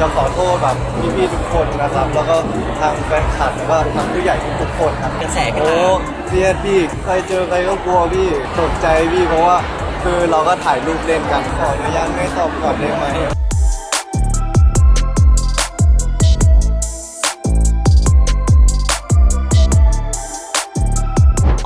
จะขอโทษแบบพี่ๆทุกคนนะครับ แล้วก็ทางแฟนคลับแล้วก็ทางผู้ใหญ่ทุกๆคนครับกระแสกันโอ้มาเครียดพี่ใครเจอใครก็กลัวพี่ตกใจพี่เพราะว่า คือเราก็ถ่ายรูปเล่นกันขออนุญาตไม่ตอบก่อนได้ไหม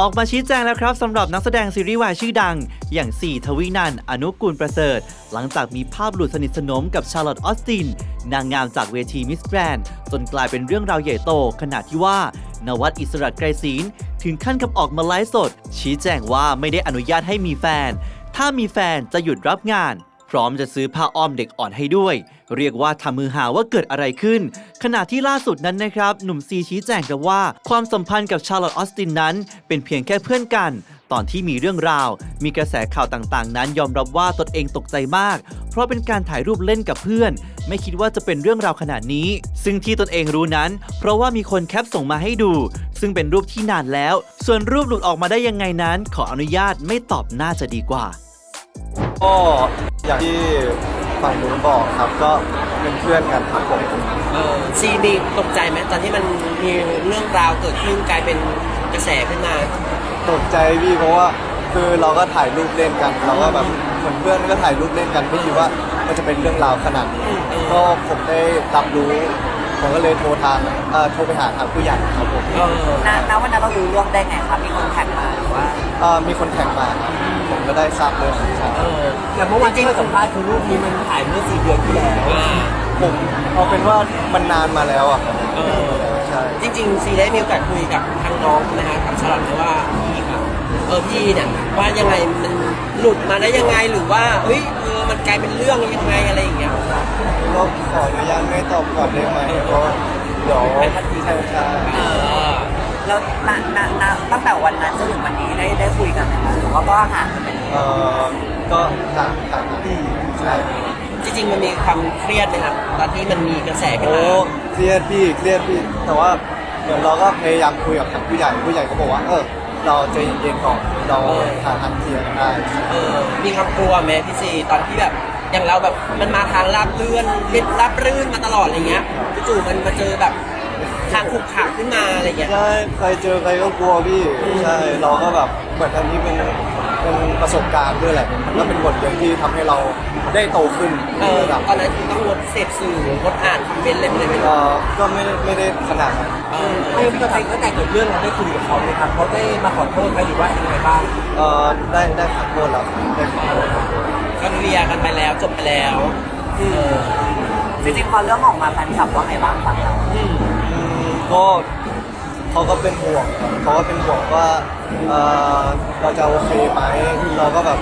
ออกมาชี้แจงแล้วครับสำหรับนักแสดงซีรีส์วายชื่อดัง อย่างสี่ทวินันท์อนุกูลประเสริฐ หลังจากมีภาพหลุดสนิทสนมกับชาร์ลอตออสติน นางงามจากเวทีมิสแกรนจนกลายเป็นเรื่องราวใหญ่โต ขนาดที่ว่านวัดอิสระไกรศีลถึงขั้นกับออกมาไลฟ์สด ชี้แจงว่าไม่ได้อนุญาตให้มีแฟน ถ้ามีแฟนจะหยุดรับงาน พร้อมจะซื้อผ้าอ้อมเด็กอ่อนให้ด้วย เรียกว่าทำมือหาว่าเกิดอะไรขึ้น ขณะที่ล่าสุดนั้นนะครับ หนุ่มซีชี้แจงกับว่า ความสัมพันธ์กับชาร์ลอตออสตินนั้น เป็นเพียงแค่เพื่อนกัน ตอนที่มีเรื่องราว มีกระแสข่าวต่างๆ นั้นยอมรับว่าตนเองตกใจมาก เพราะเป็นการถ่ายรูปเล่นกับเพื่อน ไม่คิดว่าจะเป็นเรื่องราวขนาดนี้ ซึ่งที่ตนเองรู้นั้น เพราะว่ามีคนแคปส่งมาให้ดู ซึ่งเป็นรูปที่นานแล้ว ส่วนรูปหลุดออกมาได้ยังไงนั้น ขออนุญาตไม่ตอบน่าจะดีกว่าก็อย่างที่ ฝั่งนู้นบอกครับก็เป็นเพื่อนกันครับผมเออซีมีตกใจไหมตอนที่มันมีเรื่องราวเกิดขึ้นกลายเป็นกระแสขึ้นมา ตกใจพี่เพราะว่าคือเราก็ถ่ายรูปเล่นกัน เราก็แบบเหมือนเพื่อนก็ถ่ายรูปเล่นกันไม่คิดว่ามันจะเป็นเรื่องราวขนาดนี้อืมก็ผมได้รับรู้ผมก็เลยโทรทางเอ่อโทรไปหาทางผู้ใหญ่ครับผม เออ ณณวันนั้นเรารู้เรื่องได้ไงครับมีคนแท็กมาหรื อว่าเอ่อมีคนแข่งมาครับผมก็ได้ทราบเรื่องใช่เออแต่เมื่อวานที่เราสัมภาษณ์คือรูปนี้มันถ่ายเมื่อสี่เดือนที่แล้วอ่าผมเอาเป็นว่ามันนานมาแล้วอะครับเออ ใช่ จริงๆซีได้มีโอกาสคุยกับทางน้องนะฮะกับฉลับนะว่าพี่ครับเออพี่เนี่ยว่ายังไงมันหลุดมาได้ยังไงหรือว่าเฮ้ยเออมันกลายเป็นเรื่องยังไงอะไรอย่างเงี้ย ก็ขออนุญาตไม่ตอบก่อนได้ไหมเพราะว่าเดี๋ยวใช่ใช่ เออ แล้วณณณตั้งแต่วันนั้นจนถึงวันนี้ได้ได้คุยกันไหมคะหรือว่าก็ห่างกันไปเลยเอ่อก็ห่างห่างใช่จริงๆมันมีความเครียดไหมครับตอนที่มันมีกระแสขึ้นโอ้มาเครียดพี่เครียดพี่แต่ว่าเหมือนเราก็พยายามคุยกับทางผู้ใหญ่ผู้ใหญ่ก็บอกว่า เออ เราใจเย็นๆก่อนเราหาทางเคลียร์กันได้ เออมีความกลัวไหมพี่ซีตอนที่แบบอย่างเราแบบมันมาทางราบเลื่อนเล็ดราบรื่นมาตลอดอะไรเงี้ยจู่ๆมันมาเจอแบบ ทางขรุขระขึ้นมาอะไรเงี้ย ใช่ใครเจอใครก็กลัวพี่ใช่เราก็แบบเหมือนอันนี้เป็นเป็นประสบการณ์ด้วยแหละมันก็เป็นบทเรียนที่ทำให้เราได้โตขึ้นเออระดับตอนนั้นคือต้องงดเสพสื่องดอ่านคอมเมนต์อะไรไปเลยไหมเอ่อก็ไม่ได้ไม่ได้ขนาดนั้นเออไม่พี่ก็ใจก็ใจเกิดเรื่องเราได้คุยกับเขาไหมครับเขาได้มาขอโทษไหมหรือว่ายังไงบ้างเอ่อได้ได้ขอโทษแล้วครับได้ขอโทษครับก็เคลียร์กันไปแล้วจบไปแล้วเออจริงๆพอเรื่องออกมาแฟนคลับว่าไงบ้างฝั่งเราอืมอืม ก็เขาก็เป็นห่วงครับเขาก็เป็นห่วงว่าเอ่อเราจะโอเคไหมเราก็แบบ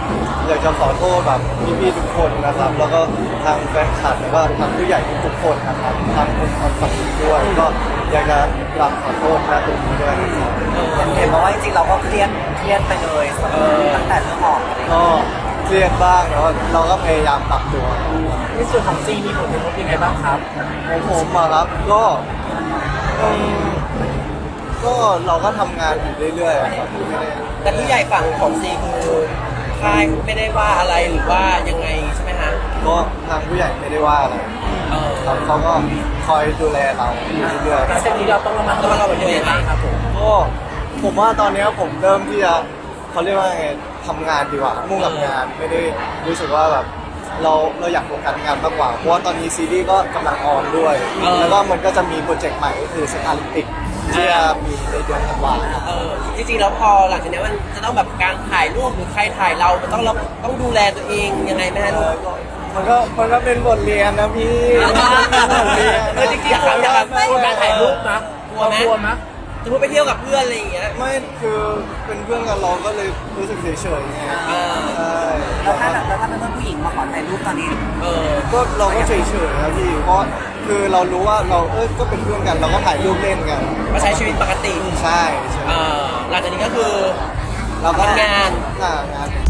อยากจะขอโทษแบบพี่ๆทุกคนนะครับ แล้วก็ทางแฟนคลับแล้วก็ทางผู้ใหญ่ทุกๆคนนะครับทางคนทางฝั่งนี้ด้วย ก็อยากจะกราบขอโทษนะตรงนี้ด้วยนะครับ เห็นบอกว่าจริงๆเราก็เครียดเครียดไปเลยตั้งแต่เรื่องออกอะไรอย่างเงี้ยก็เครียดบ้างแล้วเราก็พยายามปรับตัวในส่วนของซีมีผลกระทบยังไงบ้างครับ ของผมอะครับก็อืม ก็เราก็ทำงานอยู่เรื่อยๆอะครับไม่ได้แต่ผู้ใหญ่ฝั่งของซีคือค่ายไม่ได้ว่าอะไรหรือว่ายังไงใช่ไหมฮะก็ทางผู้ใหญ่ไม่ได้ว่าอะไรเออครับเขาก็คอยดูแลเราอยู่เรื่อยหลังจากนี้เราต้องระมัดระวังตัวยังไงบ้างครับผมๆก็ผมว่าตอนนี้ผมเริ่มที่จะเขาเรียกว่าไงทำงานดีกว่ามุ่งกับงานไม่ได้รู้สึกว่าแบบ เราเราอยากโฟกัสงานมากกว่า เพราะว่าตอนนี้ซีรีส์ก็กำลังออนด้วยแล้วก็มันก็จะมีโปรเจกต์ใหม่ก็คือสตาร์ลิมปิกที่จะมีในเดือนธันวาคม เออจริงๆแล้วพอหลังจากนี้มันจะต้องแบบการถ่ายรูปหรือใครถ่ายเรามันต้องเราต้องดูแลตัวเองยังไงไหมฮะเอลูอกก็มันก็มันก็เป็นบทเรียนนะพี่มันก็เป็นบทเรียนเออจริงๆ อยากถามอยากถามไม่กลัวการถ่ายรูปนะกลัวไหม กลัวไหมสมมติไปเที่ยวกับเพื่อนอะไรอย่างเงี้ย ไม่คือเป็นเพื่อนกันเราก็เลยรู้สึกเฉยๆไงเออ ใช่แล้วถ้าแล้วถ้าเป็นเพื่อนผู้หญิงมาขอถ่ายรูปตอนนี้ เออก็เราก็เฉยๆนะพี่เพราะคือเรารู้ว่าเราเออก็เป็นเพื่อนกัน เราก็ถ่ายรูปเล่นกันมาใช้ชีวิตปกติใช่ใช่เออหลังจากนี้ก็คือเราก็ทำงานหางานท